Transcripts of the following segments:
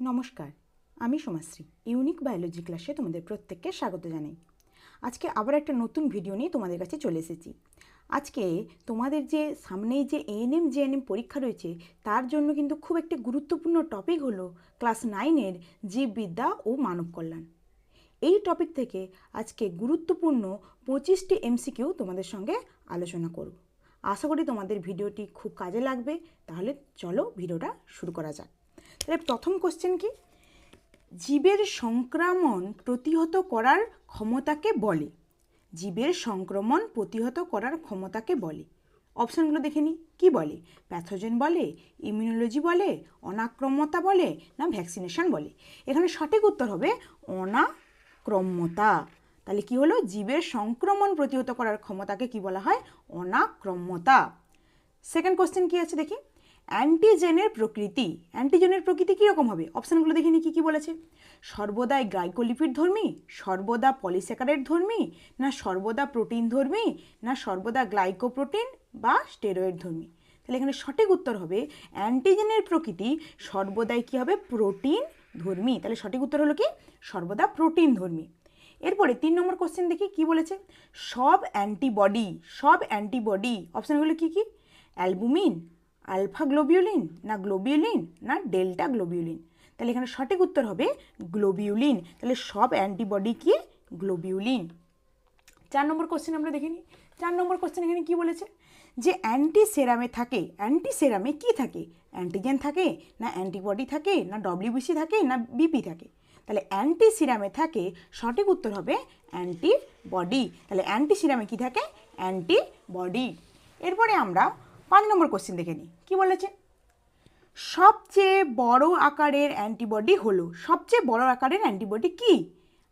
নমস্কার, আমি Somashree, unique biology ক্লাসে তোমাদের প্রত্যেককে স্বাগত জানাই। আজকে আবার একটা নতুন ভিডিও নিয়ে তোমাদের কাছে চলে এসেছি। আজকে তোমাদের যে সামনেই যে এএনএম জেএনএম পরীক্ষা রয়েছে, তার জন্য কিন্তু খুব একটি গুরুত্বপূর্ণ টপিক হলো ক্লাস নাইনের জীববিদ্যা ও মানব কল্যাণ। এই টপিক থেকে আজকে গুরুত্বপূর্ণ পঁচিশটি এমসিকিউ তোমাদের সঙ্গে আলোচনা করব। আশা করি তোমাদের ভিডিওটি খুব কাজে লাগবে, তাহলে চলো ভিডিওটা শুরু করা যাক। তাহলে প্রথম কোশ্চেন কি? জীবের সংক্রমণ প্রতিহত করার ক্ষমতাকে বলে। জীবের সংক্রমণ প্রতিহত করার ক্ষমতাকে বলে। অপশানগুলো দেখে নিই কী বলে? প্যাথোজেন বলে ইমিউনোলজি বলে অনাক্রম্যতা বলে, না ভ্যাকসিনেশন বলে। এখানে সঠিক উত্তর হবে অনাক্রম্যতা তাহলে কি হলো? জীবের সংক্রমণ প্রতিহত করার ক্ষমতাকে কি বলা হয়? অনাক্রম্যতা সেকেন্ড কোশ্চেন কি আছে দেখি। অ্যান্টিজেনের প্রকৃতি। অ্যান্টিজেনের প্রকৃতি কীরকম হবে? অপশানগুলো দেখে নিই কী কী বলেছে? সর্বদাই গ্লাইকোলিপিড ধর্মী? সর্বদা পলিস্যাকারেট ধর্মী? না সর্বদা প্রোটিন ধর্মী? না সর্বদা গ্লাইকোপ্রোটিন বা স্টেরয়েড ধর্মী? তাহলে এখানে সঠিক উত্তর হবে, অ্যান্টিজেনের প্রকৃতি সর্বদাই কী হবে? প্রোটিন ধর্মী। তাহলে সঠিক উত্তর হলো কি? সর্বদা প্রোটিন ধর্মী। এরপরে তিন নম্বর কোশ্চেন দেখি, কি বলেছে? সব অ্যান্টিবডি সব অ্যান্টিবডি, অপশানগুলো কি কি? অ্যালবুমিন আলফা গ্লোবিউলিন না গ্লোবিউলিন না ডেল্টা গ্লোবিউলিন? তাহলে এখানে সঠিক উত্তর হবে গ্লোবিউলিন। তাহলে সব অ্যান্টিবডি কি? গ্লোবিউলিন। চার নম্বর কোশ্চেন আমরা দেখে নিই। চার নম্বর কোশ্চেন এখানে কি বলেছে? যে অ্যান্টি সেরামে থাকে অ্যান্টি সেরামে কী থাকে? অ্যান্টিজেন থাকে, না অ্যান্টিবডি থাকে, না ডব্লিউবিসি থাকে, না বিপি থাকে। তাহলে অ্যান্টি সিরামে থাকে, সঠিক উত্তর হবে অ্যান্টিবডি। তাহলে অ্যান্টি সিরামে কী থাকে? অ্যান্টিবডি। এরপরে আমরা পাঁচ নম্বর কোশ্চেন দেখে নিই। কী বলেছে? সবচেয়ে বড় আকারের অ্যান্টিবডি হলো, সবচেয়ে বড় আকারের অ্যান্টিবডি কি?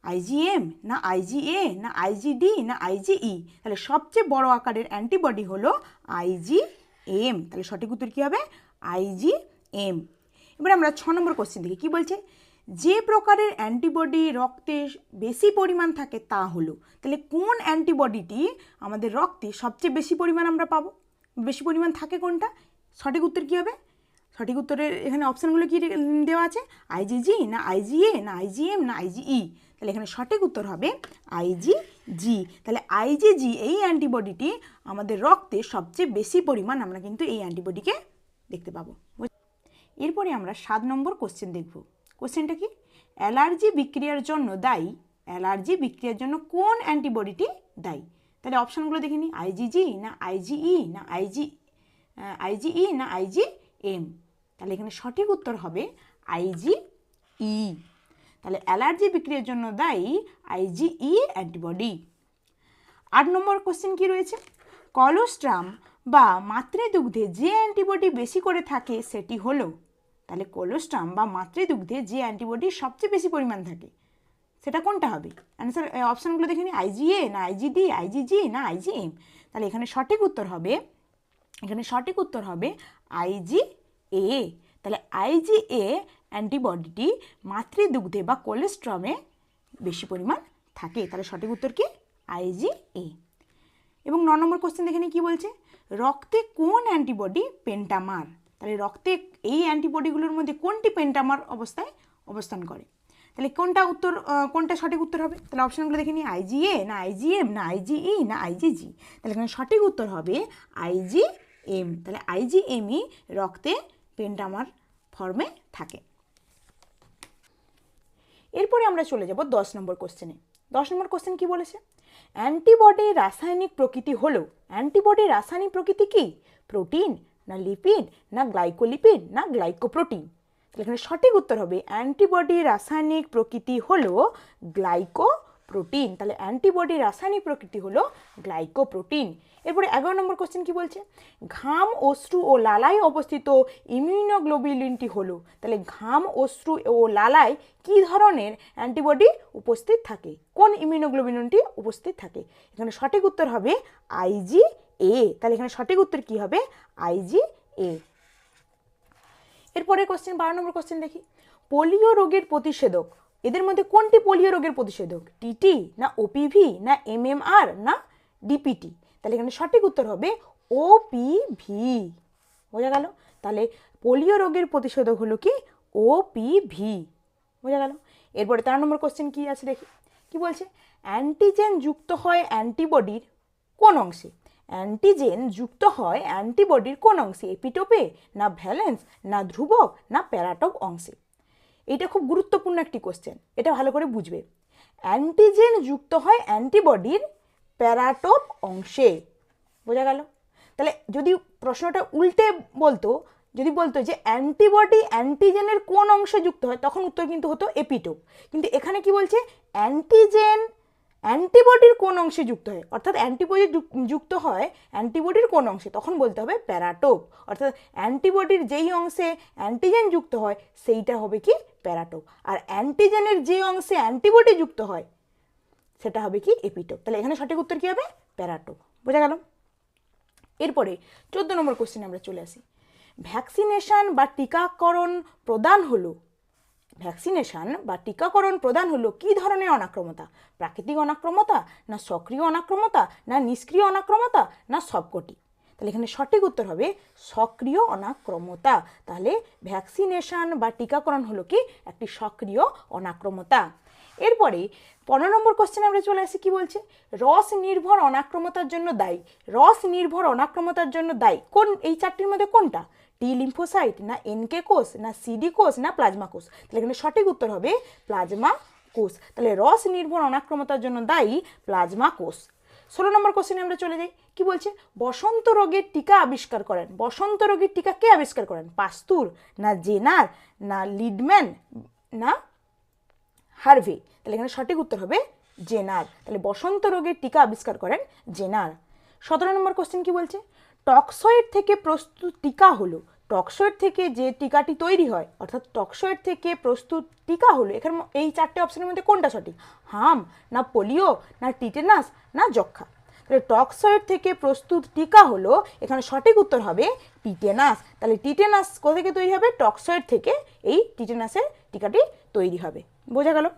আইজিএম না আইজিএ না আইজিডি না আইজিই তাহলে সবচেয়ে বড় আকারের অ্যান্টিবডি হলো আইজিএম তাহলে সঠিক উত্তর কী হবে? আইজিএম এবার আমরা ছ নম্বর কোশ্চেন দেখি, কী বলছে? যে প্রকারের অ্যান্টিবডি রক্তে বেশি পরিমাণ থাকে তা হলো, তাহলে কোন অ্যান্টিবডিটি আমাদের রক্তে সবচেয়ে বেশি পরিমাণ আমরা পাবো? বেশি পরিমাণ থাকে কোনটা? সঠিক উত্তর কী হবে? সঠিক উত্তরের এখানে অপশানগুলো কী দেওয়া আছে? আইজিজি না আইজিএ না আইজিএম না আইজিই তাহলে এখানে সঠিক উত্তর হবে আইজিজি তাহলে আইজিজি এই অ্যান্টিবডিটি আমাদের রক্তে সবচেয়ে বেশি পরিমাণ আমরা কিন্তু এই অ্যান্টিবডিকে দেখতে পাবো। এরপরে আমরা সাত নম্বর কোশ্চেন দেখব। কোশ্চেনটা কি? অ্যালার্জি বিক্রিয়ার জন্য দায়ী? অ্যালার্জি বিক্রিয়ার জন্য কোন অ্যান্টিবডিটি দায়ী? তাহলে অপশানগুলো দেখে নিই আইজিজি না আইজিই না আইজি আইজিই না আইজি এম তাহলে এখানে সঠিক উত্তর হবে আইজিই তাহলে অ্যালার্জি বিক্রিয়ার জন্য দায়ী আইজিই অ্যান্টিবডি। আট নম্বর কোশ্চেন কি রয়েছে? কলোস্ট্রাম বা মাতৃদুগ্ধে যে অ্যান্টিবডি বেশি করে থাকে সেটি হলো। তাহলে কোলোস্ট্রাম বা মাতৃদুগ্ধে যে অ্যান্টিবডি সবচেয়ে বেশি পরিমাণ থাকে। সেটা কোনটা হবে? অ্যান্সার অপশানগুলো দেখে নিই আইজিএ না আইজিডি আইজিজি না আইজিএম তাহলে এখানে সঠিক উত্তর হবে, এখানে সঠিক উত্তর হবে আইজি এ তাহলে আইজি এ অ্যান্টিবডিটি মাতৃদুগ্ধে বা কোলেস্ট্রমে বেশি পরিমাণ থাকে। তাহলে সঠিক উত্তর কি? আইজি এ এবং ন নম্বর কোশ্চেন দেখে নিই কী বলছে? রক্তে কোন অ্যান্টিবডি পেন্টামার? তাহলে রক্তে এই অ্যান্টিবডিগুলোর মধ্যে কোনটি পেন্টামার অবস্থায় অবস্থান করে? তাহলে কোনটা উত্তর কোনটা সঠিক উত্তর হবে? তাহলে অপশানগুলো দেখে নিই। আইজিএ না আইজিএম না আইজিই না আইজিজি তাহলে এখানে সঠিক উত্তর হবে আইজিএম তাহলে আইজিএমই রক্তে পেন্টামার ফর্মে থাকে। এরপরে আমরা চলে যাব দশ নম্বর কোশ্চেনে দশ নম্বর কোশ্চেন কি বলেছে? অ্যান্টিবডির রাসায়নিক প্রকৃতি হলো অ্যান্টিবডির রাসায়নিক প্রকৃতি কি? প্রোটিন, না লিপিড, না গ্লাইকোলিপিড, না গ্লাইকোপ্রোটিন। তাহলে এখানে সঠিক উত্তর হবে অ্যান্টিবডি রাসায়নিক প্রকৃতি হলো গ্লাইকোপ্রোটিন। তাহলে অ্যান্টিবডি রাসায়নিক প্রকৃতি হলো গ্লাইকোপ্রোটিন। এরপরে এগারো নম্বর কোশ্চেন কি বলছে? ঘাম, অশ্রু ও লালায় অবস্থিত ইমিউনোগ্লোবিলিনটি হলো। তাহলে ঘাম, অশ্রু ও লালায় কী ধরনের অ্যান্টিবডি উপস্থিত থাকে? কোন ইমিউনোগ্লোবিলিনটি উপস্থিত থাকে? এখানে সঠিক উত্তর হবে আইজি এ। তাহলে এখানে সঠিক উত্তর কি হবে? I G A. এরপরে কোশ্চেন বারো নম্বর কোশ্চেন দেখি। পোলিও রোগের প্রতিষেধক, এদের মধ্যে কোনটি পোলিও রোগের প্রতিষেধক? টিটি না ওপিভি না এমএমআর না ডিপিটি তাহলে এখানে সঠিক উত্তর হবে ওপিভি বোঝা গেল? তাহলে পোলিও রোগের প্রতিষেধক হলো কি? ওপিভি বোঝা গেল? এরপরে তেরো নম্বর কোশ্চেন কি আছে দেখি। কি বলছে? অ্যান্টিজেন যুক্ত হয় অ্যান্টিবডির কোন অংশে? অ্যান্টিজেন যুক্ত হয় অ্যান্টিবডির কোন অংশে এপিটোপে না ভ্যালেন্স না ধ্রুবক, না প্যারাটপ অংশে? এটা খুব গুরুত্বপূর্ণ একটি কোশ্চেন এটা ভালো করে বুঝবে। অ্যান্টিজেন যুক্ত হয় অ্যান্টিবডির প্যারাটোপ অংশে। বোঝা গেল? তাহলে যদি প্রশ্নটা উল্টে বলতো, যদি বলতো যে অ্যান্টিবডি অ্যান্টিজেনের কোন অংশে যুক্ত হয়, তখন উত্তর কিন্তু হতো এপিটোপ কিন্তু এখানে কি বলছে? অ্যান্টিজেন অ্যান্টিবডির কোন অংশে যুক্ত হয়? অর্থাৎ অ্যান্টিবডি যুক্ত হয় অ্যান্টিবডির কোন অংশে? তখন বলতে হবে প্যারাটোপ। অর্থাৎ অ্যান্টিবডির যেই অংশে অ্যান্টিজেন যুক্ত হয়, সেইটা হবে কি? প্যারাটোপ। আর অ্যান্টিজেনের যে অংশে অ্যান্টিবডি যুক্ত হয়, সেটা হবে কি? এপিটোপ। তাহলে এখানে সঠিক উত্তর কী হবে? প্যারাটোপ। বোঝা গেল? এরপরে চোদ্দ নম্বর কোশ্চেনে আমরা চলে আসি। ভ্যাকসিনেশন বা টিকাকরণ প্রদান হলো ভ্যাকসিনেশন বা টিকাকরণ প্রদান হলো কি ধরনের অনাক্রমতা? প্রাকৃতিক অনাক্রমতা না সক্রিয় অনাক্রমতা না নিষ্ক্রিয় অনাক্রমতা না সবকটি? তাহলে এখানে সঠিক উত্তর হবে সক্রিয় অনাক্রমতা। তাহলে ভ্যাকসিনেশন বা টিকাকরণ হলো কি? একটি সক্রিয় অনাক্রমতা। এরপরে পনেরো নম্বর কোশ্চেন আমরা চলে আসি, কি বলছে? রস নির্ভর অনাক্রমতার জন্য দায়ী। রস নির্ভর অনাক্রমতার জন্য দায়ী। কোন, এই চারটির মধ্যে কোনটা? টি লিম্ফোসাইট না এনকে কোষ না সিডি কোষ না প্লাজমা কোষ তাহলে এখানে সঠিক উত্তর হবে প্লাজমা কোষ তাহলে রস নির্ভর অনাক্রমতার জন্য দায়ী প্লাজমা কোষ ষোলো নম্বর কোশ্চেনে আমরা চলে যাই। কি বলছে? বসন্ত রোগের টিকা আবিষ্কার করেন। বসন্ত রোগের টিকা কে আবিষ্কার করেন? পাস্তুর, না জেনার, না লিডম্যান, না হার্ভে। তাহলে এখানে সঠিক উত্তর হবে জেনার। তাহলে বসন্ত রোগের টিকা আবিষ্কার করেন জেনার। সতেরো নম্বর কোশ্চেন কি বলছে? টক্সয়েড থেকে প্রস্তুত টিকা হলো। টক্সয়েড থেকে যে টিকাটি তৈরি হয়, অর্থাৎ টক্সয়েড থেকে প্রস্তুত টিকা হলো, এখানে এই চারটে অপশনের মধ্যে কোনটা সঠিক? হাম, না পোলিও, না টিটেনাস, না যক্ষা তাহলে টক্সয়েড থেকে প্রস্তুত টিকা হলো, এখানে সঠিক উত্তর হবে টিটেনাস। তাহলে টিটেনাস কোথা থেকে তৈরি হবে? টক্সয়েড থেকে এই টিটেনাসের টিকাটি তৈরি হবে। বোঝা গেল?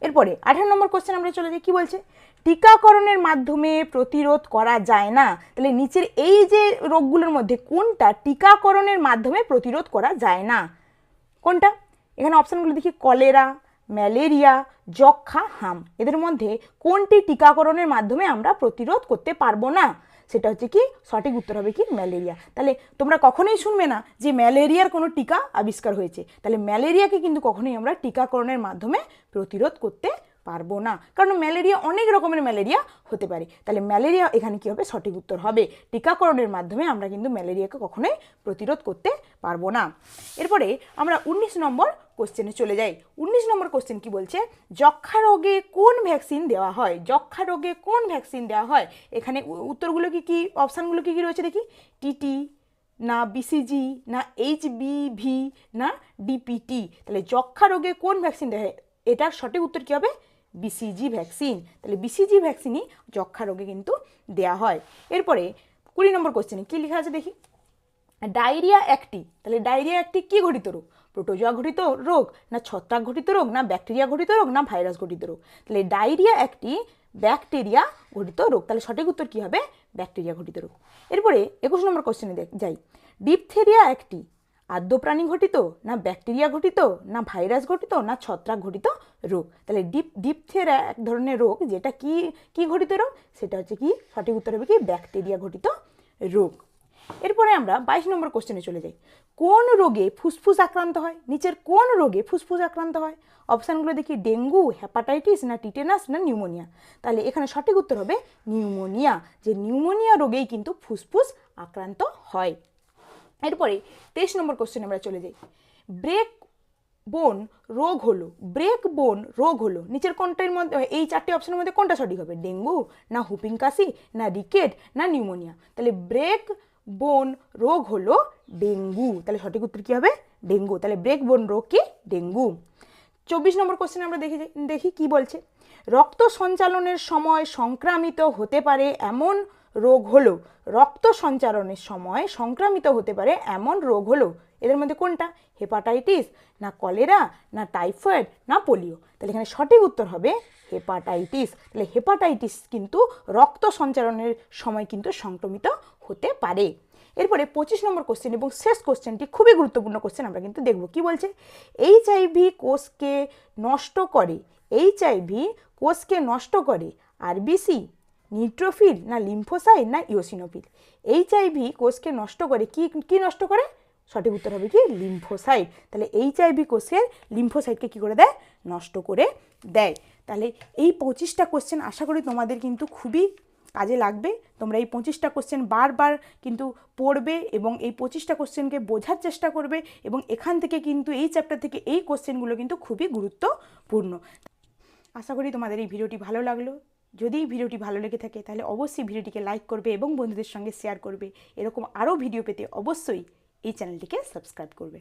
এরপরে, আঠারো নম্বর কোশ্চেন আমরা চলে যাই, কি বলছে? টিকাকরণের মাধ্যমে প্রতিরোধ করা যায় না। তাহলে নিচের এই যে রোগগুলোর মধ্যে কোনটা টিকাকরণের মাধ্যমে প্রতিরোধ করা যায় না? কোনটা? এখানে অপশানগুলো দেখি, কলেরা, ম্যালেরিয়া যক্ষা হাম। এদের মধ্যে কোনটি টিকাকরণের মাধ্যমে আমরা প্রতিরোধ করতে পারব না? সেটা হচ্ছে কি সঠিক উত্তর হবে কি ম্যালেরিয়া। তাহলে তোমরা কখনোই শুনবে না যে ম্যালেরিয়ার কোনো টিকা আবিষ্কার হয়েছে। তাহলে ম্যালেরিয়াকে কিন্তু কখনোই আমরা টিকাকরণের মাধ্যমে প্রতিরোধ করতে পারব না। কারণ ম্যালেরিয়া অনেক রকমের ম্যালেরিয়া হতে পারে। তাহলে ম্যালেরিয়া এখানে কী হবে সঠিক উত্তর হবে? টিকাকরণের মাধ্যমে আমরা কিন্তু ম্যালেরিয়াকে কখনোই প্রতিরোধ করতে পারব না। এরপরে আমরা উনিশ নম্বর কোশ্চেনে চলে যাই। উনিশ নম্বর কোশ্চেন কি বলছে? যক্ষা রোগে কোন ভ্যাকসিন দেওয়া হয়? যক্ষা রোগে কোন ভ্যাকসিন দেওয়া হয়? এখানে উত্তরগুলো কি কি অপশানগুলো কি কি রয়েছে দেখি? টিটি না বিসিজি না এইচবিভি না ডিপিটি তাহলে যক্ষা রোগে কোন ভ্যাকসিন দেওয়া হয়? এটার সঠিক উত্তর কী হবে? বিসিজি ভ্যাকসিন তাহলে বিসিজি ভ্যাকসিনই যক্ষা রোগে কিন্তু দেওয়া হয়। এরপরে কুড়ি নম্বর কোশ্চেনে কী লেখা আছে দেখি? ডায়রিয়া একটি। তাহলে ডায়রিয়া একটি কী ঘটিত রোগ? প্রোটোজোয়া ঘটিত রোগ না ছত্রাক ঘটিত রোগ না ব্যাকটেরিয়া ঘটিত রোগ না ভাইরাস ঘটিত রোগ? তাহলে ডায়রিয়া একটি, ব্যাকটেরিয়া ঘটিত রোগ। তাহলে সঠিক উত্তর কী হবে? ব্যাকটেরিয়া ঘটিত রোগ। এরপরে একুশ নম্বর কোশ্চেনে দেখ, যাই। ডিপথেরিয়া একটি। আদ্য প্রাণী ঘটিত, না ব্যাকটেরিয়া ঘটিত, না ভাইরাস ঘটিত, না ছত্রাক ঘটিত রোগ। তাহলে ডিপ ডিপথেরা এক ধরনের রোগ, যেটা কি কি ঘটিত রোগ? সেটা হচ্ছে কি, সঠিক উত্তর হবে কি, ব্যাকটেরিয়া ঘটিত রোগ। এরপরে আমরা বাইশ নম্বর কোশ্চেনে চলে যাই। কোন রোগে ফুসফুস আক্রান্ত হয়? নিচের কোন রোগে ফুসফুস আক্রান্ত হয়? অপশানগুলো দেখি, ডেঙ্গু হ্যাপাটাইটিস না টিটেনাস না নিউমোনিয়া তাহলে এখানে সঠিক উত্তর হবে নিউমোনিয়া যে নিউমোনিয়া রোগেই কিন্তু ফুসফুস আক্রান্ত হয়। এরপরে তেইশ নম্বর কোশ্চেন আমরা চলে যাই। ব্রেক বোন রোগ হলো ব্রেক বোন রোগ হলো, নিচের কোনটার মধ্যে, এই চারটি অপশনের মধ্যে কোনটা সঠিক হবে? ডেঙ্গু, না হুপিং কাশি, না রিকেট না নিউমোনিয়া তাহলে ব্রেক বোন রোগ হলো ডেঙ্গু। তাহলে সঠিক উত্তর কী হবে? ডেঙ্গু। তাহলে ব্রেক বোন রোগ কি? ডেঙ্গু। চব্বিশ নম্বর কোশ্চেন আমরা দেখি দেখি কি বলছে? রক্ত সঞ্চালনের সময় সংক্রামিত হতে পারে এমন রোগ হলো রক্ত সঞ্চারণের সময় সংক্রামিত হতে পারে এমন রোগ হলো এদের মধ্যে কোনটা? হেপাটাইটিস, না কলেরা, না টাইফয়েড, না পোলিও। তাহলে এখানে সঠিক উত্তর হবে হেপাটাইটিস। তাহলে হেপাটাইটিস কিন্তু রক্ত সঞ্চালনের সময় কিন্তু সংক্রমিত হতে পারে। এরপরে পঁচিশ নম্বর কোশ্চেন এবং শেষ কোশ্চেনটি খুবই গুরুত্বপূর্ণ কোশ্চেন আমরা কিন্তু দেখব। কি বলছে? এইচ আইভি কোষকে নষ্ট করে। এইচ আইভি কোষকে নষ্ট করে। আরবিসি নিউট্রোফিল না লিম্ফোসাইট না ইওসিনোফিল এইচআইভি কোষকে নষ্ট করে, কি কি নষ্ট করে? সঠিক উত্তর হবে কি? লিম্ফোসাইট। তাহলে এইচআইভি কোষের লিম্ফোসাইটকে কী করে দেয়? নষ্ট করে দেয়। তাহলে এই পঁচিশটা কোশ্চেন আশা করি তোমাদের কিন্তু খুবই কাজে লাগবে। তোমরা এই পঁচিশটা কোশ্চেন বারবার কিন্তু পড়বে এবং এই পঁচিশটা কোশ্চেনকে বোঝার চেষ্টা করবে এবং এখান থেকে কিন্তু এই চ্যাপ্টার থেকে এই কোশ্চেনগুলো কিন্তু খুবই গুরুত্বপূর্ণ। আশা করি তোমাদের এই ভিডিওটি ভালো লাগল। যদি ভিডিওটি ভালো লেগে থাকে, তাহলে অবশ্যই ভিডিওটিকে লাইক করবে এবং বন্ধুদের সঙ্গে শেয়ার করবে। এরকম আরও ভিডিও পেতে অবশ্যই এই চ্যানেলটিকে সাবস্ক্রাইব করবে।